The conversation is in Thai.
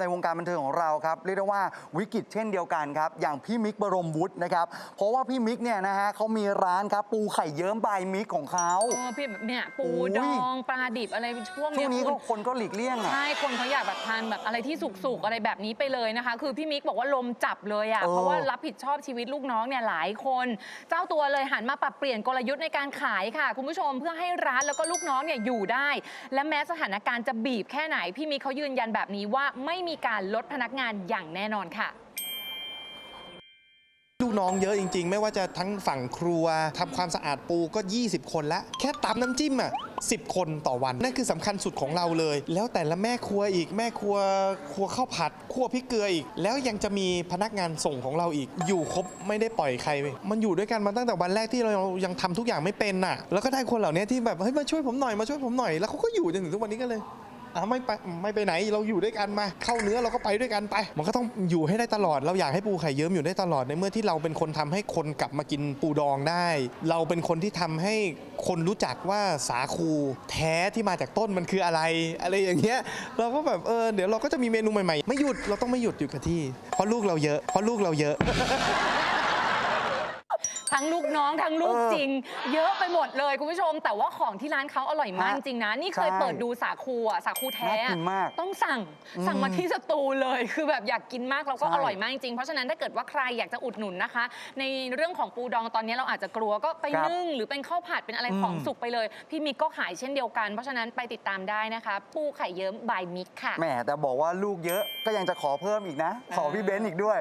ในวงการบันเทิงของเราครับเรียกได้ว่าวิกฤตเช่นเดียวกันครับ อย่างพี่มิกบรมวุฒินะครับเพราะว่าพี่มิกเนี่ยนะฮะเขามีร้านครับปูไข่เยิ้มบายมิกของเขา เออพี่เนี่ยปูโอ้ย ดองปลาดิบอะไรช่วงช่เนี้วยงนี้คุก็ณคนก็หลีกเลี่ยงอะ ใช่คนเขาอยากแบบทานแบบอะไรที่สุกๆ อะไรแบบนี้ไปเลยนะคะ คือพี่มิกบอกว่าลมจับเลยอะ่ะเออ เพราะว่ารับผิดชอบชีวิตลูกน้องเนี่ยหลายคน เจ้าตัวเลยหันมาปรับเปลี่ยนกลยุทธ์ในการขายค่ะ คุณผู้ชมเพื่อให้ร้านแล้วก็ลูกน้องเนี่ยอยู่ได้ และแม้สถานการณ์จะบีบแค่ไหนพี่มิกเขายืนยันแบบนี้ว่าไม่มีการลดพนักงานอย่างแน่นอนค่ะลูกน้องเยอะจริง ๆ ไม่ว่าจะทั้งฝั่งครัวทำความสะอาดปูก็ 20 คนละแค่ตำน้ำจิ้มอะ10คนต่อวัน นั่นคือสำคัญสุดของเราเลย แล้วแต่ละแม่ครัวอีกแม่ครัวครัวข้าวผัดครัวพริกเกลืออีก แล้วยังจะมีพนักงานส่งของเราอีก อยู่ครบไม่ได้ปล่อยใคร มันอยู่ด้วยกันมาตั้งแต่วันแรกที่เรายังทำทุกอย่างไม่เป็นน่ะ แล้วก็ได้คนเหล่านี้ที่แบบเฮ้ยมาช่วยผมหน่อยมาช่วยผมหน่อยแล้วเขาก็อยู่จนถึงทุกวันนี้ก็เลย อะไม่ไปไม่ไปไหนเราอยู่ด้วยกันมา เข้าเนื้อเราก็ไปด้วยกันไป มันก็ต้องอยู่ให้ได้ตลอดเราอยากให้ปูไข่เยิ้มอยู่ได้ตลอดในเมื่อที่เราเป็นคนทำให้คนกลับมากินปูดองได้ เราเป็นคนที่ทำให้คนรู้จักว่าสาคูแท้ที่มาจากต้นมันคืออะไร อะไรอย่างเงี้ยเราก็แบบเออเดี๋ยวเราก็จะมีเมนูใหม่ๆ ไม่หยุดเราต้องไม่หยุดอยู่กับที่ เพราะลูกเราเยอะเพราะลูกเราเยอะ ทั้งลูกน้องทั้งลูกเออจริง เยอะไปหมดเลยคุณผู้ชม แต่ว่าของที่ร้านเขาอร่อยมากฮะจริงนะ นี่เคยใช่เปิดดูสาคูอะสาคูแท้น่ากินมากต้องสั่งสั่งมาที่สตูเลย คือแบบอยากกินมากแล้วก็ใช่ อร่อยมากจริงเพราะฉะนั้นถ้าเกิดว่าใครอยากจะอุดหนุนนะคะ ในเรื่องของปูดองตอนนี้เราอาจจะกลัวก็ไปครับนึ่งหรือเป็นข้าวผัดเป็นอะไรอืมของสุกไปเลย พี่มิกก็ขายเช่นเดียวกันเพราะฉะนั้นไปติดตามได้นะคะ ปูไข่เยิ้มบายมิกค่ะ แหมแต่บอกว่าลูกเยอะก็ยังจะขอเพิ่มอีกนะ ขอพี่เบนซ์อีกด้วย